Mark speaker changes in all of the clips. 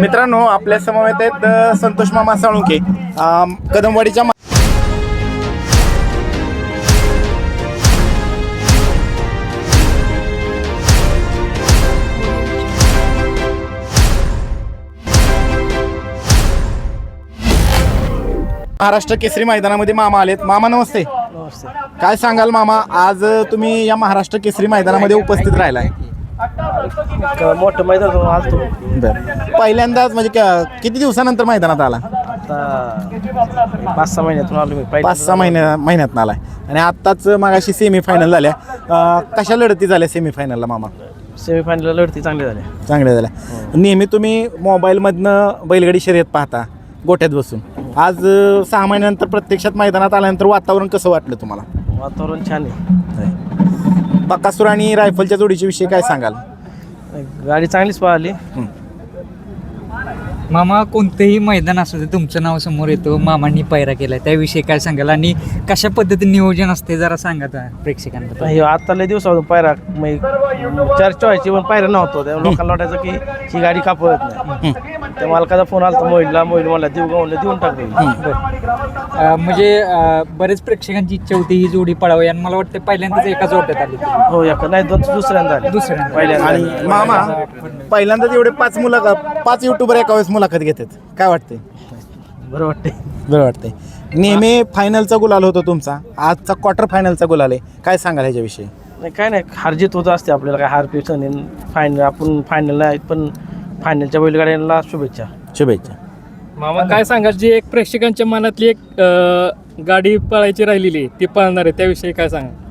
Speaker 1: मित्रांनो आपल्या समवेत आहेत संतोष मामा साळुंके कदमवाडीच्या महाराष्ट्र केसरी मैदानामध्ये मामा आलेत. मामा नमस्ते. काय सांगाल मामा? आज तुम्ही या महाराष्ट्र केसरी मैदानामध्ये उपस्थित राहिलाय.
Speaker 2: मोठं मैदान होतं, आलतो
Speaker 1: बर. पहिल्यांदाच म्हणजे क- किती दिवसानंतर मैदानात आला?
Speaker 2: आता पाच सहा महिन्यातून आलो मी.
Speaker 1: पाच सहा महिन्या महिन्यात आलाय. आणि आत्ताच मागाशी सेमीफायनल झाल्या. अ, कशा लढती झाल्या सेमीफायनलला मामा?
Speaker 2: सेमीफायनलला लढती चांगली झाली
Speaker 1: चांगल्या झाल्या. नेहमी तुम्ही मोबाईलमधनं बैलगाडी शर्यत पाहता गोट्यात बसून. आज अ, सहा महिन्यानंतर प्रत्यक्षात मैदानात आल्यानंतर वातावरण कसं वाटलं तुम्हाला?
Speaker 2: वातावरण छान आहे.
Speaker 1: बकासूर आणि रायफलच्या जोडीच्या विषयी काय सांगाल?
Speaker 2: गाडी चांगलीच पळाली.
Speaker 3: मामा कोणतंही मैदान असू दे तुमचं नाव समोर येतो मामांनी पायरा केलाय त्याविषयी काय सांगाल? आणि कशा पद्धतीने नियोजन असते जरा सांगा त्या प्रेक्षकांना.
Speaker 2: हे आता लय दिवसापासून पायरा म्हणजे चर्चा व्हायची पण पायरा नव्हतो. त्या लोकांना वाटायचं की ही गाडी का पळत नाही. त्या मालकाचा फोन आला मोहिलला मोहिल मला देऊ का म्हणलं देऊन टाकली
Speaker 3: म्हणजे बरेच प्रेक्षकांची इच्छा होती ही जोडी पळावी आणि मला वाटतं पहिल्यांदाच एका जोड्यात आली.
Speaker 2: हो एक नाही दोन दुसऱ्यांदा आली.
Speaker 3: दुसऱ्यांदा.
Speaker 2: पहिल्यांदा.
Speaker 1: आणि. मामा पहिल्यांदाच एवढे पाच मुलाखत पाच युट्यूबर एका वेळेस मुलाखत घेतात. काय वाटते
Speaker 2: बरं वाटते
Speaker 1: बरं वाटतंय. नेहमी फायनलचा गुलाल होतो तुमचा. आजचा क्वार्टर फायनलचा गुलाल आहे. काय सांगाल ह्याच्याविषयी?
Speaker 2: नाही काय नाही. हारजीत होत असते आपल्याला काय हार पिसन फायनल आपण फायनल नाही पण फायनलच्या बैलगाड्यांना शुभेच्छा.
Speaker 1: शुभेच्छा.
Speaker 4: मामा काय सांगाल? जी एक प्रेक्षकांच्या मनातली एक अं, गाडी पळायची राहिलेली आहे, ती पळणार आहे. त्याविषयी काय सांगा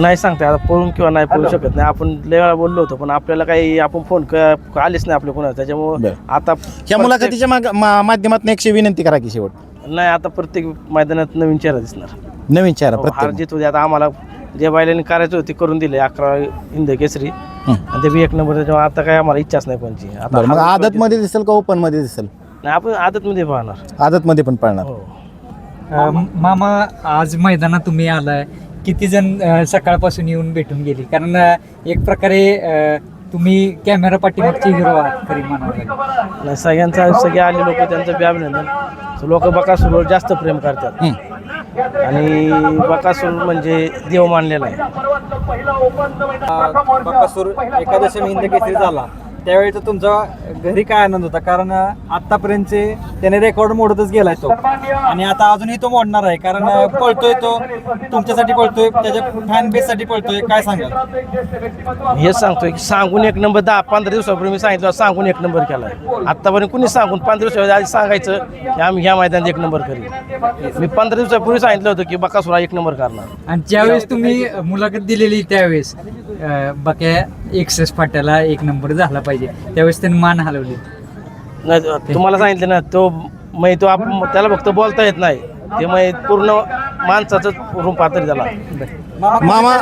Speaker 2: नाही सांगता आता पळून किंवा नाही पळू शकत नाही. आपण लय वेळा बोललो होतो पण आपल्याला काही आपण फोन क- आलेच नाही आपल्या कोणाला. त्याच्यामुळं
Speaker 1: बरं.
Speaker 2: आता
Speaker 1: ह्या मुलाखतीच्या माग- मा- माध्यमातून एकशे विनंती करा की शेवट.
Speaker 2: नाही आता प्रत्येक मैदानात नवीन चेहरा दिसणार.
Speaker 1: नवीन चेहरा
Speaker 2: हो, हार
Speaker 1: प्रत्येक
Speaker 2: जीत होते आता आम्हाला जे बैलांनी करायचं होते करून दिले अकरा हिंद केसरी.
Speaker 1: हं.
Speaker 2: आणि ते बी एक नंबर त्याच्यामुळे आता काय आम्हाला इच्छाच नाही कोणची. आता
Speaker 1: बरं मग
Speaker 2: हार-
Speaker 1: आदत मध्ये दिसेल का ओपनमध्ये दिसेल?
Speaker 2: नाही आपण आदत मध्ये पाहणार.
Speaker 1: आदत मध्ये पण पळणार
Speaker 2: हो.
Speaker 3: अं, मामा आज मैदानात तुम्ही आलाय. किती जण अं, सकाळपासून येऊन भेटून गेली? कारण अं, एक प्रकारे अं, तुम्ही कॅमेरा पाठीमागचे हिरो आहात खरी म्हणावं. लागेल
Speaker 2: सगळ्यांचा सगळे आले लोक त्यांचं बी अभिनंदन. लोक बकासूरवर जास्त प्रेम करतात.
Speaker 1: हं.
Speaker 2: आणि बकासूर म्हणजे देव मानलेला आहे.
Speaker 5: बकासूर एकादशी हिंद केसरी झाला. त्यावेळेचा तुमचा घरी काय आनंद होता? कारण आतापर्यंतचे त्याने रेकॉर्ड मोडतच गेलाय तो. आणि आता अजूनही तो मोडणार आहे. कारण पळतोय तो. तुमच्यासाठी पळतोय त्याच्या फॅन बेस साठी पळतोय. काय सांगाल?
Speaker 2: हेच सांगतोय की सांगून एक नंबर दहा पंधरा दिवसापूर्वी मी सांगितलं सांगून एक नंबर केलाय. आतापर्यंत कुणी सांगून पंधरा दिवसापूर्वी आधी सांगायचं की आम्ही ह्या मैदानात एक नंबर करीन. मी पंधरा दिवसापूर्वी सांगितलं होतं की बकासूर हा एक नंबर करणार.
Speaker 3: आणि ज्यावेळेस तुम्ही मुलाखत दिलेली त्यावेळेस बक्या एक्सेस फाट्याला एक नंबर झाला पाहिजे. पाहिजे. त्यावेळेस त्यांनी मान हलवली.
Speaker 2: नाही तुम्हाला सांगितलं ना तो मग तो आप त्याला फक्त बोलता येत नाही. ते मग पूर्ण माणसाचं रूप पातळी त्याला.
Speaker 1: मामा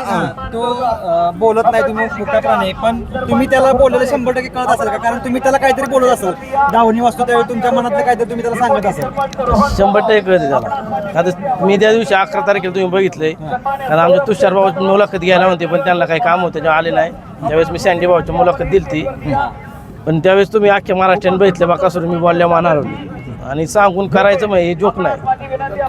Speaker 5: तो अं, बोलत नाही तुम्ही मोठा प्राणी आहे, पण तुम्ही त्याला बोललेलं शंभर टक्के कळत असेल का? कारण तुम्ही त्याला काहीतरी बोलत असाल. दावणी वाजतो त्यावेळी तुमच्या मनातलं काहीतरी तुम्ही त्याला सांगत असाल.
Speaker 2: शंभर टक्के कळते त्याला. आता मी त्या दिवशी अकरा तारखेला तुम्ही बघितलंय. कारण आमच्या तुषार भाऊ मुलाखत घ्यायला होते पण त्यांना काही काम होतं तेव्हा आले नाही. त्यावेळेस मी सँडी भाऊची मुलाखत दिली ती पण त्यावेळेस तुम्ही अख्ख्या महाराष्ट्राने बघितलं बाकासूर मी बोलल्या मानार आणि सांगून करायचं मग हे जोक नाही.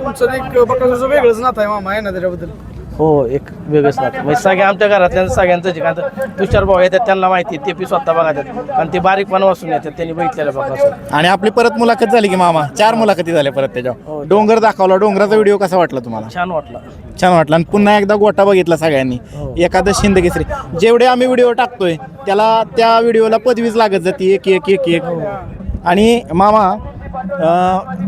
Speaker 4: तुमचं एक बकासूरचं वेगळंच नातं आहे मामा आहे ना त्याच्याबद्दल?
Speaker 2: हो एक वेगळंच नाही म्हणजे सगळ्या आमच्या घरातल्या सगळ्यांचं जे कारण तुषार भाऊ येतात त्यांना माहिती आहे, ते बी स्वतः बघतात. कारण ते बारीकपणा वाचून येतात त्यांनी बघितलेलं बघा
Speaker 1: आणि आपली परत मुलाखत झाली की मामा? चार मुलाखती झाल्या परत त्याच्यावर. डोंगर दाखवला डोंगराचा व्हिडिओ कसा वाटला तुम्हाला?
Speaker 2: छान वाटलं.
Speaker 1: छान वाटला. आणि पुन्हा एकदा गोटा बघितला सगळ्यांनी. एकादश हिंद केसरी जेवढे आम्ही व्हिडिओ टाकतोय त्याला त्या व्हिडिओला पदवीच लागत जाते. एक एक एक एक. आणि मामा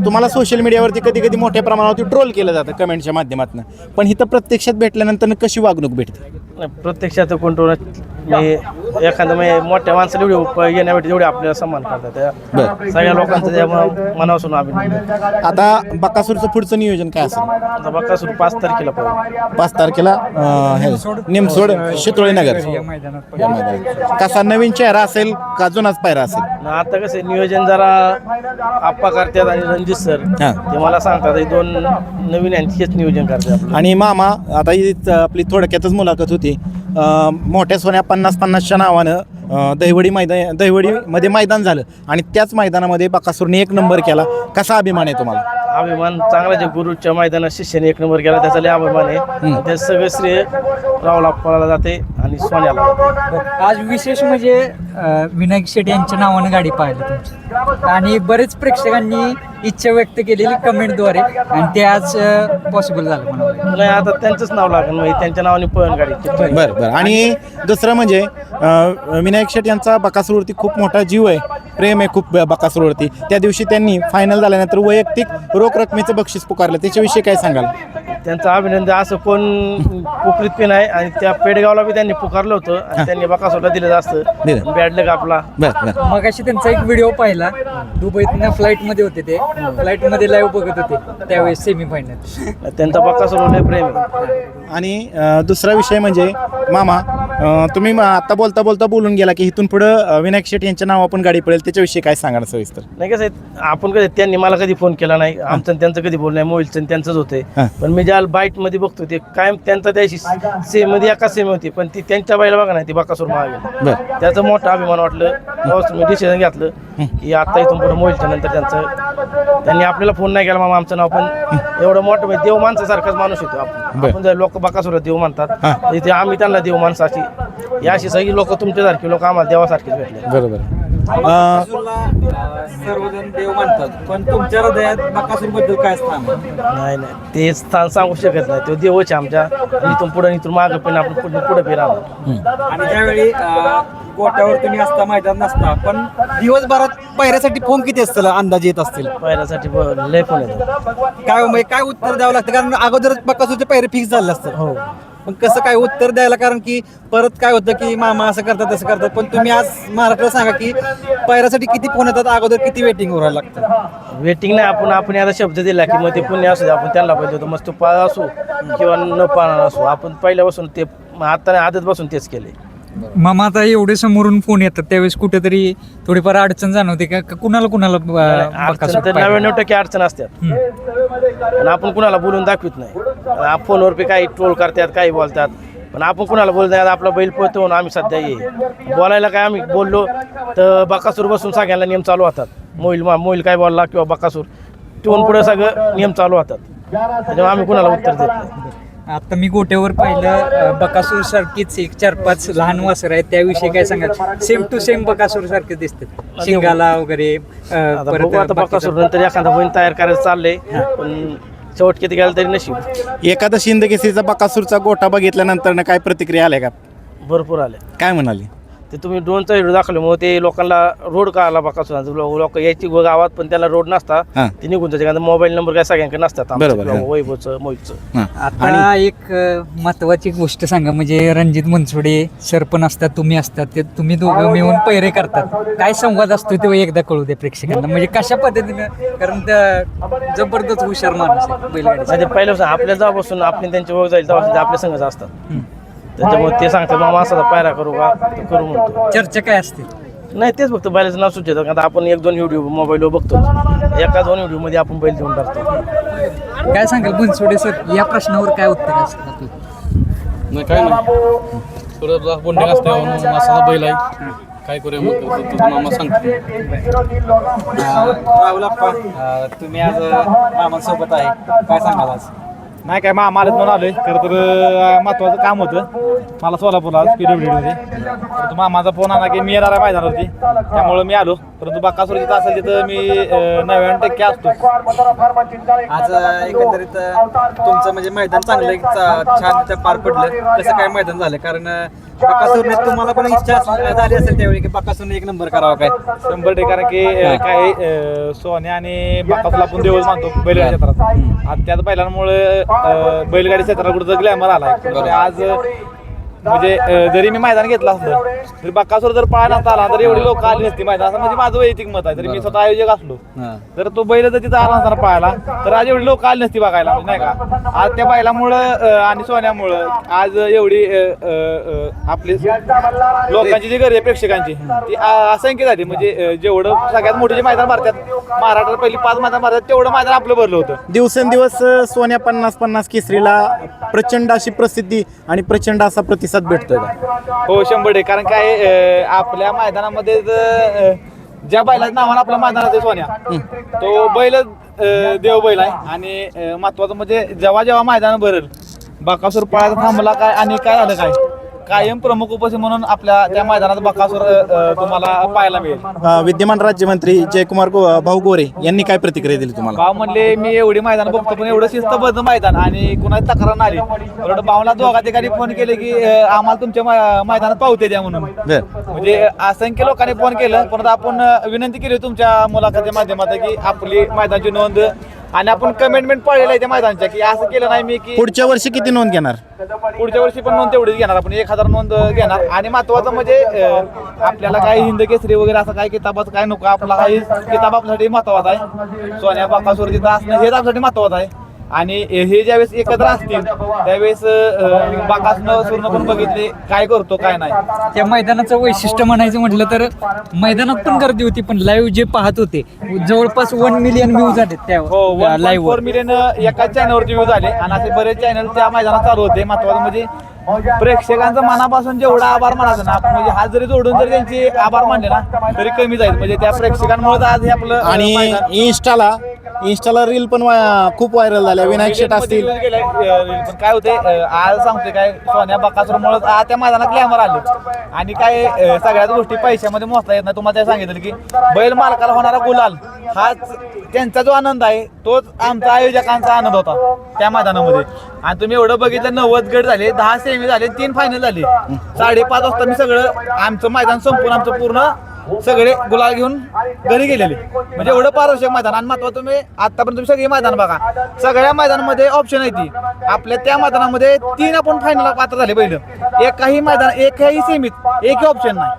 Speaker 1: तुम्हाला सोशल मीडियावरती कधी कधी मोठ्या प्रमाणावरती ट्रोल केलं जातं कमेंटच्या माध्यमातून. पण इथं प्रत्यक्षात भेटल्यानंतर कशी वागणूक भेटते?
Speaker 2: प्रत्यक्षात कोणतो मी एखादं म्हणजे मोठ्या माणसाला एवढी येण्यासाठी जेवढे आपल्याला सन्मान करतात
Speaker 1: बरं.
Speaker 2: सगळ्या लोकांचं त्या म- मनापासून अभिनंदन
Speaker 1: आता बकासूरचं पुढचं नियोजन काय असेल?
Speaker 2: आता बकासूर पाच तारखेला पाहू.
Speaker 1: पाच तारखेला अं, हे, निमसोड शितोळे नगर.
Speaker 3: या मैदानात.
Speaker 1: कसा नवीन चेहरा असेल का जुनाच पायरा असेल?
Speaker 2: आणि आता कसं आहे, नियोजन जरा आप्पा करतात आणि रणजित सर.
Speaker 1: हा.
Speaker 2: ते मला सांगतात हे दोन नवीन आहेत हेच नियोजन करतात आपलं.
Speaker 1: आणि मामा आता ही आपली थोडक्यातच मुलाखत होती. मोठ्या सोन्या पन्नास पन्नासच्या नावानं दहिवडी मैदान दहिवडीमध्ये मैदान झालं. आणि त्याच मैदानामध्ये बकासूरने एक नंबर केला. कसा अभिमान आहे तुम्हाला?
Speaker 2: अभिमान चांगला जे गुरुच्या मैदानात शिष्याने एक नंबर केला. त्याचा लय अभिमान आहे. ते सगळं श्रेय रावला पळाला जाते आणि सोन्याला.
Speaker 3: आज विशेष म्हणजे अं, विनायक शेट्टी यांच्या नावानं गाडी पाहिली तुमची. आणि बरेच प्रेक्षकांनी इच्छा व्यक्त केलेली कमेंटद्वारे. आणि ते आज पॉसिबल झालं म्हणा
Speaker 2: नाही आता त्यांचंच नाव लागेल. म्हणजे त्यांच्या नावाने पळण गाडी.
Speaker 1: बरं बरं. आणि दुसरं म्हणजे अ, विनायक शेट यांचा बकासूरवरती खूप मोठा जीव आहे. प्रेम आहे खूप बकासूरवरती. त्या दिवशी त्यांनी फायनल झाल्यानंतर वैयक्तिक रोख रकमेचं बक्षीस पुकारलं. त्याच्याविषयी काय सांगाल?
Speaker 2: त्यांचं अभिनंदन असं कोण उपकृत पण आहे आणि त्या पेडगावला बी त्यांनी पुकारलं होतं आणि त्यांनी बकासोला दिलं जास्त
Speaker 1: दिलं.
Speaker 2: बॅडलक आपला.
Speaker 1: बरं बरं.
Speaker 3: मग अशी त्यांचा एक व्हिडिओ पाहिला. दुबईतनं फ्लाईटमध्ये होते ते. फ्लाईटमध्ये लाईव्ह बघत होते. त्यावेळेस सेमी फायनल
Speaker 2: त्यांचा बकासोला लय प्रेम आहे.
Speaker 1: आणि अ, दुसरा विषय म्हणजे मामा तुम्ही आता बोलता बोलता बोलून गेला की इथून पुढं विनायक शेट यांच्या नाव आपण गाडी पडेल त्याच्याविषयी काय सांगा सविस्तर?
Speaker 2: नाही कसं आहे, आपण कधी त्यांनी मला कधी फोन केला नाही आमचं आणि त्यांचं कधी बोलणं नाही मोबाईलचं आणि त्यांचंच होते
Speaker 1: हां.
Speaker 2: पण मी ज्या बाईटमध्ये बघतो ते कायम त्यांचा त्याशी सेममध्ये एका सेम होती पण ती त्यांच्या बाईला बघा नाही ती बकासूर मागे
Speaker 1: बरं.
Speaker 2: त्याचा मोठा अभिमान वाटलं. मी डिसिजन घेतलं की आता इथून पुढे मोबाईलच्या नंतर त्यांचं त्यांनी आपल्याला फोन नाही केला मामा आमचं नाव पण एवढं मोठं म्हणजे देव माणसासारखाच माणूस येतो आपण. जर लोक बकासूर देव म्हणतात
Speaker 1: हां.
Speaker 2: तर इथे आम्ही त्यांना देव माणसाची या अशी सगळी लोक तुमच्यासारखी लोक आम्हाला देवासारखीच भेटले.
Speaker 1: बरोबर. अ,
Speaker 5: बकासूरला, अं, सर्वजण देव मानतात पण तुमच्या हृदयात बकासूरबद्दल काय स्थान आहे?
Speaker 2: नाही नाही. ते स्थान सांगू शकत नाही. तो देवच आहे आमच्या. इथून पुढे इथून मागं पण आपण पुढे पुढे राहणार
Speaker 5: आणि त्यावेळी गोट्यावर तुम्ही असता मैदान नसता पण दिवसभरात पायऱ्यासाठी फोन किती असतील अंदाज येत असतील?
Speaker 2: पायऱ्यासाठी ब- लय फोन येतो
Speaker 5: काय म्हणजे काय उत्तर द्यावं लागतं? कारण अगोदरच बकासूरचे पायरे फिक्स झाले असतात.
Speaker 2: हो.
Speaker 5: पण कसं काय उत्तर द्यायला? कारण की परत काय होतं की मामा असं करतात तसं करतात. पण तुम्ही आज महाराष्ट्राला सांगा की पायऱ्यासाठी किती फोन येतात? अगोदर किती वेटिंग व्हायला लागतं?
Speaker 2: वेटिंग नाही आपण आपण आता शब्द दिला की मग ते पुण्य असू दे. आपण त्यांना पाहिजे होतं. मस्त पाळ असू किंवा न पाळणार असू. आपण पहिल्यापासून ते आता आदत बसून तेच केले.
Speaker 3: मामा आता एवढे समोरून फोन येतात त्यावेळेस कुठेतरी थोडीफार अडचण जाणवते का? का कुणाला कुणाला
Speaker 2: अडचण
Speaker 3: बकासूर
Speaker 2: तर
Speaker 3: पाहिजे?
Speaker 2: नव्याण्णव टक्के अडचण असतात.
Speaker 3: हम्म.
Speaker 2: पण आपण कुणाला बोलून दाखवित नाही. आप- फोनवर काही ट्रोल करतात काही बोलतात. पण आपण कुणाला बोलत नाही आपला बैल पळतो म्हणून आम्ही सध्या ये. बोलायला काय आम्ही बोललो तर बकासूर बसून सगळ्यांना नियम चालू होतात. मोईल मोईल काय बोलला किंवा बकासूर तिथून पुढे सगळं नियम चालू होतात. त्याच्यामुळे आम्ही कुणाला उत्तर देत नाही.
Speaker 3: आता मी गोट्यावर पाहिलं बकासूर सारखीच एक चार पाच लहान वासर आहेत त्याविषयी काय सांगा सेम टू सेम बकासूर सारखे दिसतात शिंगाला वगैरे
Speaker 2: आता बघू बकासूर नंतर एखादा बैल तयार करायचं चाललंय पण शेवट किती गेलं तरी नशीब.
Speaker 1: एखादा शिंदकेसरीचा बकासूरचा गोटा बघितल्यानंतर काय प्रतिक्रिया आल्या का?
Speaker 2: भरपूर आले
Speaker 1: काय म्हणाली?
Speaker 2: ते तुम्ही ड्रोनचा व्हिडिओ दाखवल्यामुळे ते लोकांना रोड का आला बकासूर लोक यायची गो- गावात पण त्याला रोड नसता.
Speaker 1: हां.
Speaker 2: ते निघून जायचे कारण मोबाईल नंबर काय सगळ्यांकडे नसतात
Speaker 1: बरोबर, हां.
Speaker 2: वैभवचं मोहितचं.
Speaker 3: आता एक अं, महत्वाची गोष्ट सांगा म्हणजे रणजित मनसोडे सर पण असतात तुम्ही असतात ते तुम्ही दोघं मिळून पैरे करतात. काय संवाद असतो ते एकदा कळू दे प्रेक्षकांना. म्हणजे कशा पद्धतीनं? कारण त्या जबरदस्त हुशार माणूस आहे
Speaker 2: म्हणजे पहिल्यापासून आपल्या जेव्हापासून आपण त्यांची ओळख जाईल तेव्हा ते आपल्या संघच असतात. त्याच्यामुळे ते सांगतात मामा असा पायरा करू का? तर करू म्हणतो.
Speaker 3: चर्चा काय असते?
Speaker 2: नाही तेच फक्त बैलाचं नाव सुचवतं आता आपण एक दोन व्हिडिओ मोबाईलवर बघतो एका दोन व्हिडिओमध्ये आपण बैल देऊन टाकतो.
Speaker 3: काय सांगाल बनसोडे सर? या प्रश्नावर काय उत्तर असतं? आपलं?
Speaker 6: नाही काय नाही. थोडं बोंडे असते म्हणून असा बैल आहे. काय करूया मग? तुझं मामा सांगतो.
Speaker 5: राहुल अप्पा तुम्ही आज मामांसोबत आहे. काय सांगाल आज?
Speaker 7: नाही काय मा आम्हाला म्हणून आलोय. खरं तर महत्वाचं काम होतं. मला सोलापूरला आज पीडब्ल्यू मध्ये मामाचा फोन आला की मी येणार आहे मैदानावरती. त्यामुळं मी आलो. परंतु बाकासूर जिथं असेल तिथं मी नव्याण्णव टक्के असतो
Speaker 5: आज एकंदरीत तुमचं म्हणजे मैदान चांगलं छान पार पडलं. कसं काय मैदान झालं? कारण बकासूरने तुम्हाला पण इच्छा झाली असेल त्यावेळी की बकासूरने एक नंबर करावा काय?
Speaker 7: शंभर टक्के कारण की काय अं, सोन्या आणि बाकासूरला आपण देवच मानतो बैलगाडी क्षेत्रात. आज त्याच बैलांमुळे बैलगाडी क्षेत्राला कुठं ग्लॅमर तर आज म्हणजे जरी मी मैदान घेतलं असलं तरी बाकासूर जर पळा नसता आला तर एवढी लोक आली नसती मैदान असं म्हणजे माझं वैयक्तिक मत आहे तरी मी स्वतः आयोजक असलो. तर तो बैल जर तिथं आला असताना पाहायला तर आज एवढी लोक आली नसती बघायला म्हणजे नाही का? आज त्या बैलामुळं आणि सोन्यामुळं आज एवढी आपली लोकांची जी आहे प्रेक्षकांची ती असंख्य झाली. म्हणजे जेवढं सगळ्यात मोठे जे मैदान भरतात महाराष्ट्रात पहिली पाच मैदान भरतात तेवढं मैदान आपलं भरलं होतं.
Speaker 1: दिवसेंदिवस सोन्या पन्नास पन्नास केसरीला प्रचंड अशी प्रसिद्धी आणि प्रचंड असा प्रतिसाद प्रतिसाद भेटतोय का?
Speaker 7: हो शंभर टक्के. कारण काय अं, आपल्या मैदानामध्ये अं, ज्या बैलाचं नावानं आपल्या मैदानात आहे सोन्या. तो बैल अं, देव बैल आहे. आणि अं, महत्वाचं म्हणजे जेव्हा जेव्हा मैदान भरेल बाकासूर पळायचा थांबला काय आणि काय झालं काय? कायम प्रमुख उपस्थित म्हणून आपल्या त्या मैदानात बाकासूर अं, तुम्हाला पाहायला मिळेल.
Speaker 1: अ, विद्यमान राज्यमंत्री जयकुमार गो भाऊ गोरे यांनी काय प्रतिक्रिया दिली तुम्हाला?
Speaker 7: भाव म्हणले मी एवढी मैदान बघतो पण एवढं शिस्तबद्ध मैदान आणि कुणाची तक्रार नाही आली. भावना दोघा ठिकाणी फोन केले की अं, आम्हाला तुमच्या मै- मैदानात पावते द्या म्हणून.
Speaker 1: बर.
Speaker 7: म्हणजे असंख्य लोकांनी फोन केलं परंतु आपण विनंती केली तुमच्या मुलाखतीच्या माध्यमात की आपली मैदानाची नोंद आणि आपण कमेंटमेंट पाळलेलं आहे त्या मैदानच्या की असं केलं नाही मी की
Speaker 1: पुढच्या वर्षी किती नोंद घेणार?
Speaker 7: पुढच्या वर्षी पण नोंद तेवढीच घेणार. आपण एक हजार नोंद घेणार. आणि महत्वाचं म्हणजे अं, आपल्याला काय हिंद केसरी वगैरे असं काय किताबाचं काय नको. आपला हा किताब आपल्यासाठी महत्त्वाचा आहे. सोन्या बाकासुर तिथं असणं हेच आपल्यासाठी महत्वाचं आहे. आणि हे ज्यावेळेस एकत्र असतील त्यावेळेस अं, बाकासनं सुर्ण पण बघितले काय करतो काय नाही.
Speaker 3: त्या मैदानाचं वैशिष्ट्य म्हणायचं म्हटलं तर मैदानात पण गर्दी होती पण लाईव्ह जे पाहत होते जवळपास वन मिलियन व्ह्यूज
Speaker 7: हो
Speaker 3: त्या
Speaker 7: वन
Speaker 3: लाईव्ह
Speaker 7: फोर मिलियन एकाच चॅनलवरती व्ह्यूज आले आणि असे बरेच चॅनल त्या मैदानात चालू होते महत्वाचं म्हणजे प्रेक्षकांचं मनापासून जेवढा आभार मानायचं ना आपण म्हणजे हात जरी जोडून जरी त्यांचे आभार मानले ना तरी कमी जाईल. म्हणजे त्या प्रेक्षकांमुळे आज हे आपलं
Speaker 1: आणि
Speaker 7: मैदान-
Speaker 1: इन्स्टाला इन्स्टाला रील पण वा- खूप व्हायरल झाल्या. विनायक शेट असतील.
Speaker 7: मध्ये गेलाय, अं, पण. काय होते आज सांगते काय सोन्या बकासूरमुळे आज त्या मैदानात ग्लॅमर आलं आणि काय अं, सगळ्याच गोष्टी पैशामध्ये मोजता येत नाही. तुम्हाला ते सांगितलं की बैल मालकाला होणारा गुलाल हाच त्यांचा जो आनंद आहे तोच आमचा आयोजकांचा आनंद होता त्या मैदानामध्ये. आणि तुम्ही एवढं बघितलं नव्वद गट झाले दहा सेमी झाले तीन फायनल झाले. साडेपाच वाजता मी सगळं आमचं मैदान संपून आमचं पूर्ण सगळे गुलाल घेऊन घरी गेलेले. म्हणजे एवढं पारदर्शक मैदान आणि महत्वाचं तुम्ही आतापर्यंत तुम्ही सगळी मैदान बघा. सगळ्या मैदानामध्ये ऑप्शन आहे ती. आपल्या त्या मैदानामध्ये तीन आपण फायनल पात्र झाले पहिलं. एकाही मैदान एकही सीमित एकही ऑप्शन नाही.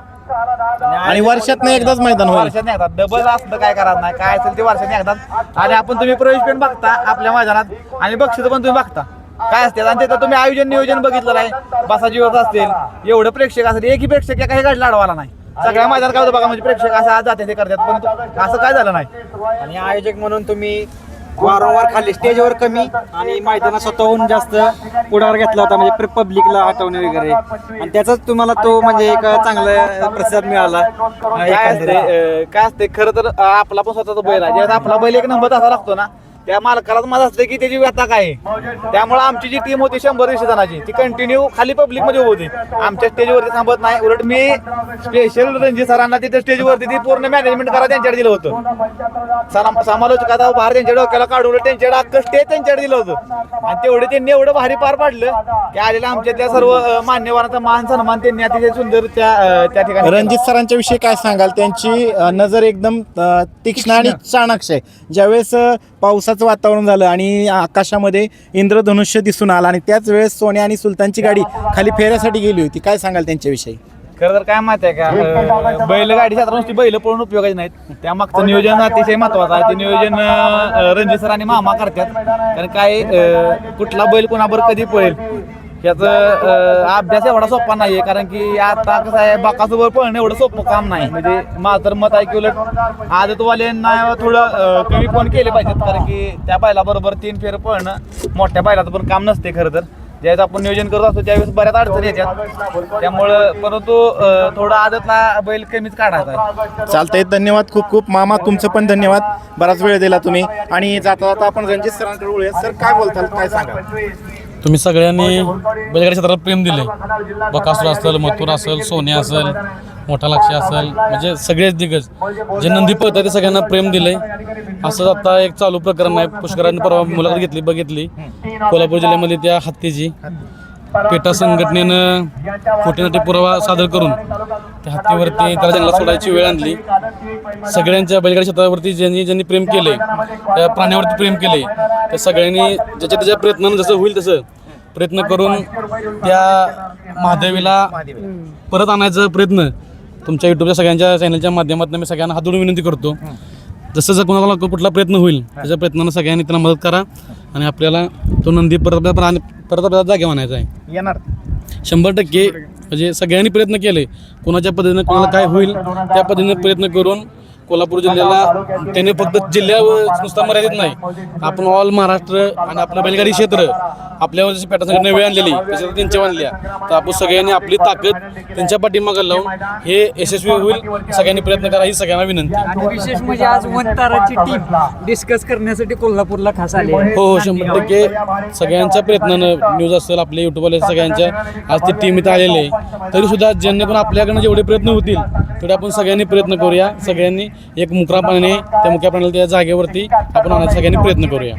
Speaker 1: आणि वर्षात एकदाच मैदान
Speaker 7: वर्षात एकदा. डबल असलं काय करत नाही. काय असेल ते वर्षात एकदाच आणि आपण तुम्ही प्रवेश पण बघता आपल्या मैदानात आणि बक्षीस पण तुम्ही बघता. काय असते आणि तिथं तुम्ही आयोजन नियोजन बघितलं नाही. बसाची व्यवस्था असतील. एवढं प्रेक्षक असेल. एकही प्रेक्षक एकाही गाडी लाडवाला नाही. सगळ्या मैदानात काय होतं बघा म्हणजे प्रेक्षक असं आज जाते ते करतात पण असं काय झालं नाही.
Speaker 5: आणि आयोजक म्हणून तुम्ही वारंवार खाली स्टेजवर कमी आणि मैदानात स्वतःहून जास्त पुढाकार घेतला होता म्हणजे पब्लिकला हटवणे वगैरे. आणि त्याचाच तुम्हाला तो म्हणजे एक चांगला प्रतिसाद मिळाला.
Speaker 7: काय असते खरं तर आपला पण स्वतःचा बैल आहे. ज्यावेळेस आपला बैल एक नंबर असा लागतो ना त्या मालकालाच माझं असतं की त्याची व्यथा काय? आहे त्यामुळे आमची जी टीम होती शंभर दीडशे जणांची ती कंटिन्यू खाली पब्लिकमध्ये होती. आमच्या स्टेजवरती थांबत नाही. उलट मी स्पेशल रणजित सरांना तिथे स्टेजवरती ती पूर्ण मॅनेजमेंट करा त्यांच्याकडे दिलं होतं. सरा- समालोचकाचा भार त्यांच्या डोक्याला काढून त्यांच्याकडे अख्खं स्टेज त्यांच्याकडे दिलं होतं. आणि तेवढे त्यांनी एवढं भारी पार पाडलं की आलेल्या आमच्या त्या सर्व मान्यवरांचा मान सन्मान त्यांनी अतिशय सुंदर त्या त्या ठिकाणी.
Speaker 1: रणजित सरांच्या विषयी काय सांगाल? त्यांची नजर एकदम तीक्ष्ण आणि चाणाक्ष आहे. ज्यावेळेस पावसाचं वातावरण झालं आणि आकाशामध्ये इंद्रधनुष्य दिसून आलं आणि त्याच वेळेस सोन्या आणि सुलतानची गाडी खाली फेऱ्यासाठी गेली होती. काय सांगाल त्यांच्याविषयी?
Speaker 7: खरं तर काय माहिती आहे का बैलगाडी जात्रा नुसती बैल पळून उपयोगाची नाहीत. त्या मागचं नियोजन अतिशय महत्वाचं आहे. ते नियोजन रणजित सर आणि मामा करतात. कारण काय कुठला बैल कोणाबरोबर कधी पळेल? याचं अभ्यास एवढा सोपा नाहीये कारण की आता कसं आहे बाकासोबत पळणं एवढं सोपं काम नाही. म्हणजे माझं तर मत आहे की उलट आदतवाल्यांना थोडं कमी फोन केले पाहिजेत कारण की त्या बैलाबरोबर तीन फेर पळणं मोठ्या बैलाचं पण काम नसते खरं तर. ज्यावेळेस आपण नियोजन करत असतो त्यावेळेस बऱ्याच अडचणी येतात. त्यामुळं परंतु थोडा आदतला बैल कमीच काढायचा आहे.
Speaker 1: चालतंय धन्यवाद खूप खूप. मामा तुमचं पण धन्यवाद. बराच वेळ दिला तुम्ही. आणि जाता जाता आपण रणजित सरांकडे सर काय बोलताल? काय सांगा
Speaker 6: तुम्ही सगळ्यांनी बैलगाडी क्षेत्राला प्रेम दिले. बकासूर असेल मथुर असेल सोने असेल मोठा लक्ष असेल म्हणजे सगळेच दिग्गज. जे नंदी पळतात ते सगळ्यांना प्रेम दिले. असंच आता एक चालू प्रकरण आहे. पुष्करांनी परवा मुलाखत घेतली बघितली. कोल्हापूर जिल्ह्यामध्ये त्या हत्तीची. पेटा संघटनेनं खोटीनाटी पुरावा सादर करून त्या हत्तीवरती त्याला जंगलात सोडायची वेळ आणली. सगळ्यांच्या बैलगाडी क्षेत्रावरती ज्यांनी ज्यांनी प्रेम केले त्या प्राण्यावरती प्रेम केले त्या सगळ्यांनी ज्याच्या त्याच्या प्रयत्नानं जसं होईल तसं प्रयत्न करून त्या महादेवीला परत आणायचा प्रयत्न तुमच्या युट्यूबच्या सगळ्यांच्या चॅनलच्या माध्यमातून मी सगळ्यांना हातून विनंती करतो. जसं जर कोणाला कुठला प्रयत्न होईल त्याच्या प्रयत्नानं सगळ्यांनी त्यांना मदत करा आणि आपल्याला तो नंदी परत परत जागे म्हणायचा आहे.
Speaker 1: येणार.
Speaker 6: शंभर टक्के म्हणजे सगळ्यांनी प्रयत्न केले. कोणाच्या पद्धतीनं कोणाला काय होईल त्या पद्धतीने प्रयत्न करून कोल्हापूर जिल्ह्याला त्याने फक्त जिल्ह्यावर नुसता मर्यादित नाही. आपण ऑल महाराष्ट्र आणि आपलं बैलगाडी क्षेत्र आपल्यावर जशी पॅटर्न सगळ्यांनी वेळ आणलेली त्याच्यात त्यांच्या आणल्या. तर आपण सगळ्यांनी आपली ताकद त्यांच्या पाठीमागे लावून हे यशस्वी होईल सगळ्यांनी प्रयत्न करा ही सगळ्यांना विनंती.
Speaker 3: आणि विशेष म्हणजे आज वनताराची टीम डिस्कस करण्यासाठी कोल्हापूरला खास आली.
Speaker 6: हो हो शंभर टक्के. सगळ्यांच्या प्रयत्नानं न्यूज असेल आपले युट्यूबवाले सगळ्यांच्या. आज ती टीम इथं आलेली आहे. तरी सुद्धा ज्यांनी पण आपल्याकडनं जेवढे प्रयत्न होतील तेवढे आपण सगळ्यांनी प्रयत्न करूया. सगळ्यांनी एक मुकरापणाने त्या मुक्या पाण्याला त्या जागेवरती आपण आणण्याचा सगळ्यांनी प्रयत्न करूया.